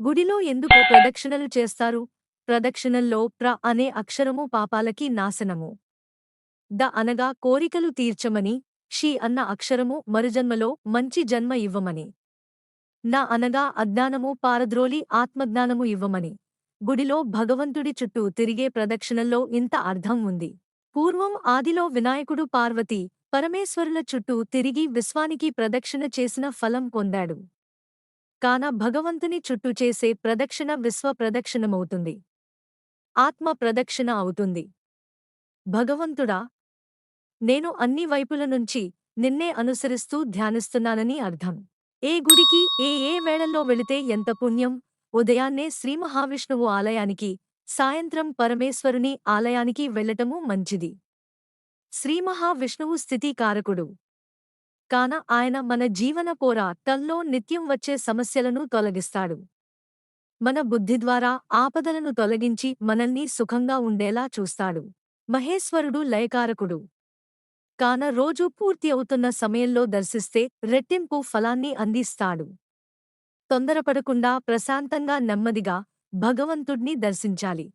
గుడిలో ఎందుకు ప్రదక్షిణలు చేస్తారు? ప్రదక్షిణల్లో ప్ర అనే అక్షరము పాపాలకి నాశనము. ద అనగా కోరికలు తీర్చమని షి అన్న అక్షరము మరుజన్మలో మంచి జన్మ ఇవ్వమని. నా అనగా అజ్ఞానము పారద్రోలి ఆత్మజ్ఞానము ఇవ్వమని. గుడిలో భగవంతుడి చుట్టూ తిరిగే ప్రదక్షిణల్లో ఇంత అర్థం ఉంది. పూర్వం ఆదిలో వినాయకుడు పార్వతి పరమేశ్వరుల చుట్టూ తిరిగి విశ్వానికి ప్రదక్షిణ చేసిన ఫలం పొందాడు. కాన భగవంతుని చుట్టూ చేసే ప్రదక్షిణ విశ్వ ప్రదక్షిణమవుతుంది. ఆత్మ ప్రదక్షిణ అవుతుంది. భగవంతుడా నేను అన్ని వైపుల నుంచి నిన్నే అనుసరిస్తూ ధ్యానిస్తున్నానని అర్థం. ఏ గుడికి ఏ ఏ వేళల్లో వెళితే ఎంత పుణ్యం ఉదయాన్నే శ్రీ మహావిష్ణువు ఆలయానికి సాయంత్రం పరమేశ్వరుని ఆలయానికి వెళ్ళటము మంచిది. శ్రీ మహావిష్ణువు స్థితికారకుడు. కాన ఆయన మన జీవన పోరాటంలో నిత్యం వచ్చే సమస్యలను తొలగిస్తాడు. మన బుద్ధి ద్వారా ఆపదలను తొలగించి మనల్ని సుఖంగా ఉండేలా చూస్తాడు. మహేశ్వరుడు లయకారకుడు. కాన రోజు పూర్తి అవుతున్న సమయంలో దర్శిస్తే రెట్టింపు ఫలాన్ని అందిస్తాడు. తొందరపడకుండా ప్రశాంతంగా నెమ్మదిగా భగవంతుణ్ణి దర్శించాలి.